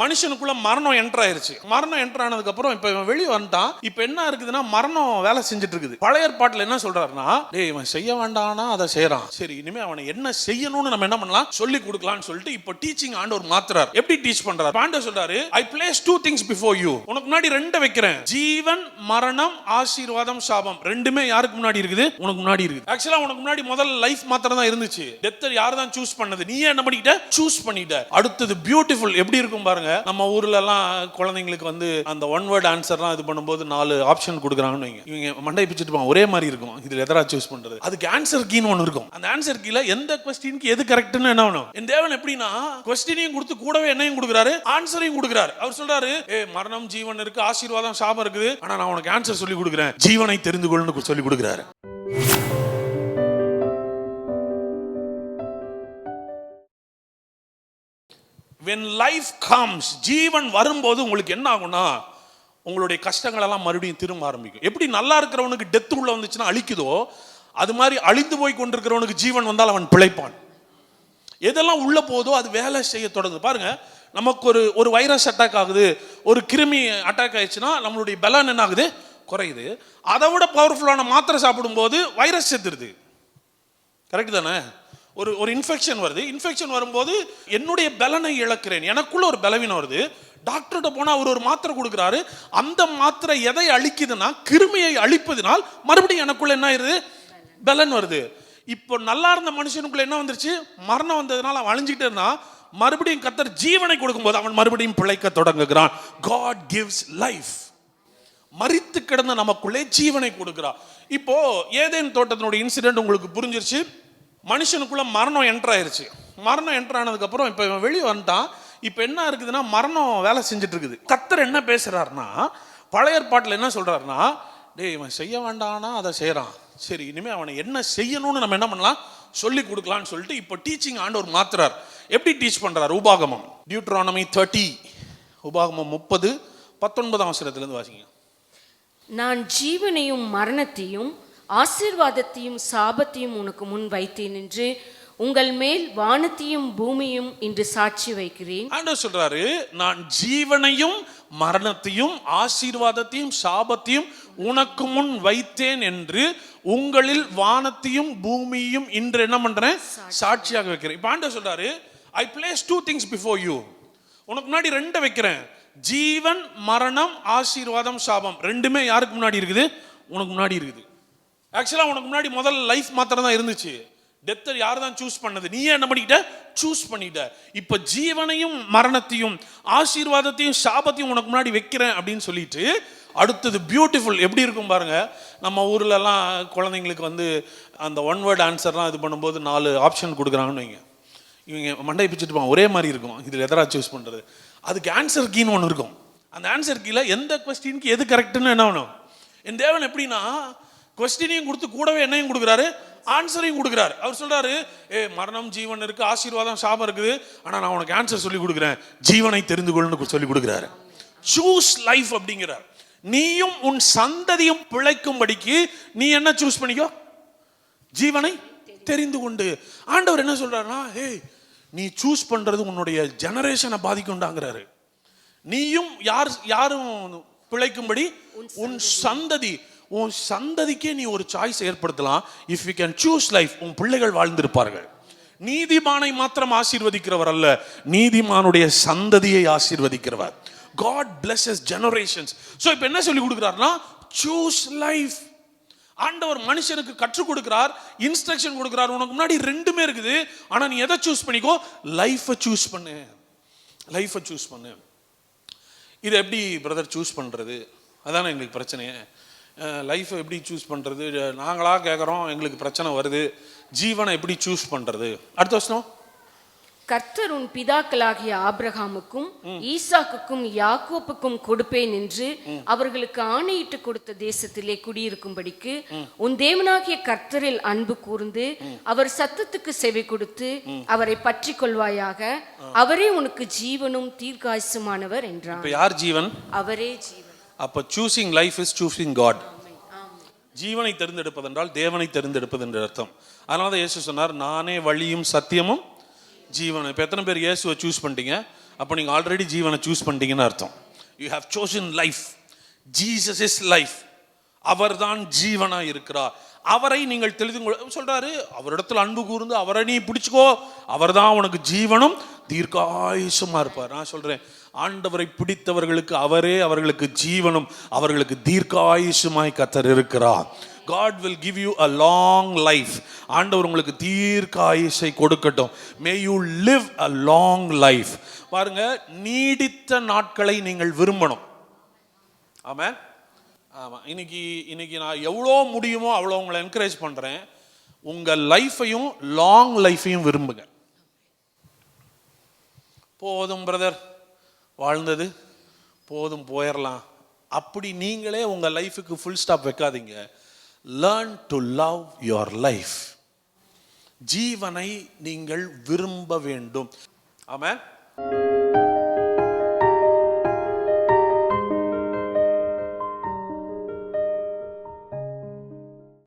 மனுஷனுக்குள்ள மரணம் என்டர் ஆயிருச்சு. மரணம் என்டர் ஆனதுக்கு அப்புறம் இப்ப இவன் வெளியே வந்துட்டான் இப்ப என்ன இருக்குதுன்னா மரணம் வேலை செஞ்சுட்டு இருக்குது பழைய ஏற்பாட்டுல என்ன சொல்றாருன்னா டேய் இவன் செய்ய வேண்டானா அதை செய்யறான் சரி இனிமே அவனை என்ன செய்யணும்னு நம்ம என்ன பண்ணலாம்? சொல்லி கொடுக்கலாம்னு சொல்லிட்டு இப்ப டீச்சிங் ஆண்டவர் மாத்துறாரு. எப்படி டீச் பண்றாரு? ஆண்டவர் சொல்றாரு I place two things before you உனக்கு முன்னாடி ரெண்டு வைக்கிறேன். ஜீவன் மரணம் ஆசீர்வாதம் சாபம். ரெண்டுமே யாருக்கு முன்னாடி இருக்குது? உனக்கு முன்னாடி இருக்குது. ஆக்சுவலா உனக்கு முன்னாடி முதல்ல லைஃப் மாத்திரம் தான் இருந்துச்சு. டெத்தர் யார் தான் சூஸ் பண்ணது? நீயே என்ன பண்ணிக்கிட்ட? சூஸ் பண்ணிட்ட. அடுத்தது பியூட்டிஃபுல் எப்படி இருக்கும் பாருங்க. நம்ம ஊர்ல எல்லாம் குழந்தைங்களுக்கு வந்து அந்த ஒன் வேர்ட் ஆன்சர்லாம் இது பண்ணும்போது நாலு ஆப்ஷன் கொடுக்குறாங்கன்னு வைங்க. இவங்க மண்டை பிச்சுட்டு இருப்பாங்க, ஒரே மாதிரி இருக்கும். இதுல எதனா சூஸ் பண்றது. அதுக்கு ஆன்சர் கீன்னு ஒன்று இருக்கும். அந்த ஆன்சர் கீழ எந்த கொஸ்டினுக்கு எது கரெக்ட்னு என்ன வேணும்? என் தேவன் எப்படின்னா கொஸ்டினையும் கொடுத்து கூடவே என்னையும் கொடுக்குறாரு ஆன்சரையும் கொடுக்குறாரு. அவர் சொல்றாரு ஏ மரணம் ஜீவன் இருக்கு ஆசீர்வாதம் சாபம் இருக்குது. ஆனா நான் உனக்கு ஆன்சர் சொல்லி கொடுக்குறேன். ஜீவனை தெரிந்து கொள்ளுன்னு சொல்லி கொடுக்குறாரு. வென் லைஃப் கம்ஸ் ஜீவன் வரும்போது உங்களுக்கு என்ன ஆகும்னா உங்களுடைய கஷ்டங்கள் எல்லாம் மறுபடியும் திரும்ப ஆரம்பிக்கும். எப்படி நல்லா இருக்கிறவனுக்கு டெத் உள்ள வந்துச்சுன்னா அழிக்குதோ அது மாதிரி அழிந்து போய் கொண்டிருக்கிறவனுக்கு ஜீவன் வந்தால் அவன் பிழைப்பான். எதெல்லாம் உள்ள போதோ அது வேலை செய்ய தொடங்குது. பாருங்க நமக்கு ஒரு ஒரு வைரஸ் அட்டாக் ஆகுது ஒரு கிருமி அட்டாக் ஆயிடுச்சுன்னா நம்மளுடைய பலன் என்ன ஆகுது? குறையுது. அதை விட பவர்ஃபுல்லான மாத்திரை சாப்பிடும்போது வைரஸ் செத்துருது. கரெக்ட் தானே? ஒரு ஒரு இன்ஃபெக்ஷன் வருது. இன்ஃபெக்ஷன் வரும்போது என்னுடைய பலனை இழக்கிறேன். எனக்குள்ள ஒரு பலவீனம் வருது. டாக்டர்கிட்ட போனால் அவர் ஒரு மாத்திரை கொடுக்குறாரு. அந்த மாத்திரை எதை அழிக்குதுன்னா கிருமியை அழிப்பதினால் மறுபடியும் எனக்குள்ள என்ன ஆயிருது? பலன் வருது. இப்போ நல்லா இருந்த மனுஷனுக்குள்ள என்ன வந்துருச்சு? மரணம் வந்ததுனால அவன் அழிஞ்சிக்கிட்டே இருந்தான். மறுபடியும் கத்தர் ஜீவனை கொடுக்கும்போது அவன் மறுபடியும் பிழைக்க தொடங்குகிறான். காட் கிவ்ஸ் லைஃப் மறித்து கிடந்த நமக்குள்ளே ஜீவனை கொடுக்குறான். இப்போ ஏதேன் தோட்டத்தினுடைய இன்சிடென்ட் உங்களுக்கு புரிஞ்சிருச்சு? மனுஷனுக்குள்ள மரணம் என்டர் ஆயிருச்சு. மரணம் என்டர் இப்போ இவன் வெளியே வந்துட்டான். இப்போ என்ன இருக்குதுன்னா மரணம் வேலை செஞ்சுட்டு இருக்குது கத்தர் என்ன பேசுறாருன்னா பழைய ஏற்பாட்டில் என்ன சொல்கிறாருன்னா டேய் இவன் செய்ய வேண்டானா அதை செய்கிறான் சரி இனிமேல் அவனை என்ன செய்யணும்னு நம்ம என்ன பண்ணலாம்? சொல்லி கொடுக்கலான்னு சொல்லிட்டு இப்போ டீச்சிங் ஆண்டவர் மாத்துறார். எப்படி டீச் பண்ணுறார் உபாகமம். டியூட்ரானமி தேர்ட்டி உபாகமம் முப்பது பத்தொன்பதாம் அவசரத்துலேருந்து வாசிங்க. நான் ஜீவனையும் மரணத்தையும் ஆசீர்வாதத்தையும் சாபத்தையும் உனக்கு முன் வைத்தேன் என்று உங்கள் மேல் வானத்தையும் பூமியும் இன்று சாட்சி வைக்கிறேன். ஆண்டவர் சொல்றாரு நான் ஜீவனையும் மரணத்தையும் ஆசீர்வாதத்தையும் சாபத்தையும் உனக்கு முன் வைத்தேன் என்று உங்களில் வானத்தையும் பூமியையும் இன்று என்ன பண்றேன்? சாட்சியாக வைக்கிறேன். இப்ப ஆண்டவர் சொல்றாரு I place two things before you உனக்கு முன்னாடி ரெண்டை வைக்கிறேன். ஜீவன் மரணம் ஆசீர்வாதம் சாபம். ரெண்டுமே யாருக்கு முன்னாடி இருக்குது? உனக்கு முன்னாடி இருக்குது. ஆக்சுவலாக உனக்கு முன்னாடி முதல்ல லைஃப் மாத்திரம் தான் இருந்துச்சு. டெத்தை யார் தான் சூஸ் பண்ணது? நீயே என்ன பண்ணிக்கிட்ட? சூஸ் பண்ணிட்ட. இப்போ ஜீவனையும் மரணத்தையும் ஆசீர்வாதத்தையும் சாபத்தையும் உனக்கு முன்னாடி வைக்கிறேன் அப்படின்னு சொல்லிட்டு அடுத்தது பியூட்டிஃபுல் எப்படி இருக்கும் பாருங்க? நம்ம ஊர்லலாம் குழந்தைங்களுக்கு வந்து அந்த ஒன் வேர்ட் ஆன்சர்லாம் இது பண்ணும்போது நாலு ஆப்ஷன் கொடுக்குறாங்கன்னு வைங்க. இவங்க மண்டை பிச்சுட்டு ஒரே மாதிரி இருக்கும். இதில் எதரா சூஸ் பண்ணுறது அதுக்கு ஆன்சர் கீன்னு ஒன்று இருக்கும். அந்த ஆன்சர் கீழே எந்த கொஸ்டினுக்கு எது கரெக்டுன்னு என்ன வேணும்? என் தேவன் எப்படின்னா கொஸ்டினையும் கொடுத்து கூடவே என்னையும் கொடுக்குறாரு ஆன்சரையும் கொடுக்குறாரு. அவர் சொல்கிறாரு ஏ மரணம் ஜீவன் இருக்குது ஆசீர்வாதம் சாபம் இருக்குது. ஆனால் நான் உனக்கு ஆன்சர் சொல்லி கொடுக்குறேன். ஜீவனை தெரிந்து கொள்ளுன்னு சொல்லி கொடுக்குறாரு. சூஸ் லைஃப் அப்படிங்கிறார். நீயும் உன் சந்ததியும் பிழைக்கும்படிக்கு நீ என்ன சூஸ் பண்ணிக்கோ? ஜீவனை தெரிந்து கொண்டு. ஆண்டவர் என்ன சொல்கிறாருன்னா ஹே நீ சூஸ் பண்ணுறது உன்னுடைய ஜெனரேஷனை பாதிக்கும்டாங்கிறாரு நீயும் யார் யாரும் பிழைக்கும்படி உன் சந்ததி உன் சந்ததிக்கே நீ ஒரு சாய்ஸ் ஏற்படுத்தலாம். If you can choose life உன் பிள்ளைகள் வாழ்ந்திருப்பார்கள். நீதிமானை மாத்திரம் ஆசீர்வதிக்கிறவர் அல்ல நீதிமானுடைய சந்ததியை ஆசீர்வதிக்கிறவர். காட் பிளஸஸ் ஜெனரேஷன்ஸ் ஸோ இப்போ என்ன சொல்லி கொடுக்குறாருன்னா சூஸ் லைஃப் ஆண்டவர் மனுஷனுக்கு கற்றுக் கொடுக்கிறார் இன்ஸ்ட்ரக்ஷன் கொடுக்கிறார். உனக்கு முன்னாடி ரெண்டுமே இருக்குது. ஆனால் நீ எதை சூஸ் பண்ணிக்கோ? லைஃபை சூஸ் பண்ணு. லைஃபை சூஸ் பண்ணு. இதை எப்படி பிரதர் சூஸ் பண்ணுறது அதானே எங்களுக்கு பிரச்சனையே. லைஃப்பை எப்படி சூஸ் பண்ணுறது நாங்களாக கேட்குறோம் எங்களுக்கு பிரச்சனை வருது. ஜீவனை எப்படி சூஸ் பண்ணுறது அடுத்த வருஷம் கர்த்தர் உன் பிதாக்களாகிய ஆபிரகாமுக்கும் ஈசாக்குக்கும் யாக்கோப்புக்கும் கொடுப்பேன் என்று அவர்களுக்கு ஆணையிட்டு கொடுத்த தேசத்திலே குடியிருக்கும்படிக்கு உன் தேவனாகிய கர்த்தரில் அன்பு கூர்ந்து அவர் சத்தத்துக்கு செவி கொடுத்து அவரை பற்றி கொள்வாயாக. அவரே உனக்கு ஜீவனும் தீர்க்காயுசுமானவர் இப்போ யார் ஜீவன்? அவரே ஜீவன். அப்போ choosing life is choosing God ஜீவனை தெரிந்தெடுப்பதென்றால் தேவனை தெரிந்தெடுப்பது என்று அர்த்தம். அதனால தான் இயேசு சொன்னார் நானே வழியும் சத்தியமும் ஜீவன் இப்போ எத்தனை பேர் இயேசுவை சூஸ் பண்ணிட்டீங்க? அப்போ நீங்கள் ஆல்ரெடி ஜீவனை சூஸ் பண்ணிட்டீங்கன்னு அர்த்தம். You have chosen life Jesus is life அவர்தான் ஜீவனா இருக்கிறார். அவரை நீங்கள் தெரிந்து சொல்றாரு அவரிடத்துல அன்பு கூர்ந்து அவரை நீ பிடிச்சுக்கோ. அவர்தான் உனக்கு ஜீவனும் தீர்க்காயுஷமாக இருப்பார். நான் சொல்கிறேன் ஆண்டவரை பிடித்தவர்களுக்கு அவரே அவர்களுக்கு ஜீவனும் அவர்களுக்கு தீர்க்காயுஷமாய் கத்தர் இருக்கிறார். God will give you a long life ஆண்டவர் உங்களுக்கு தீர்க்க ஆயுஷை கொடுக்கட்டும். May you live a long life பாருங்க நீடித்த நாட்களை நீங்கள் விரும்பணும். ஆமாம் ஆமாம் இன்னைக்கு இன்னைக்கு நான் எவ்வளோ முடியுமோ அவ்வளோ உங்களை என்கரேஜ் பண்ணுறேன் உங்கள் லைஃப்பையும் லாங் லைஃப்பையும் விரும்புங்க. போதும் பிரதர் வாழ்ந்தது போதும் போயிடலாம் அப்படி நீங்களே உங்கள் லைஃபுக்கு ஃபுல் ஸ்டாப் வைக்காதீங்க. Learn to love your life ஜீவனை நீங்கள் விரும்ப வேண்டும். ஆமாம்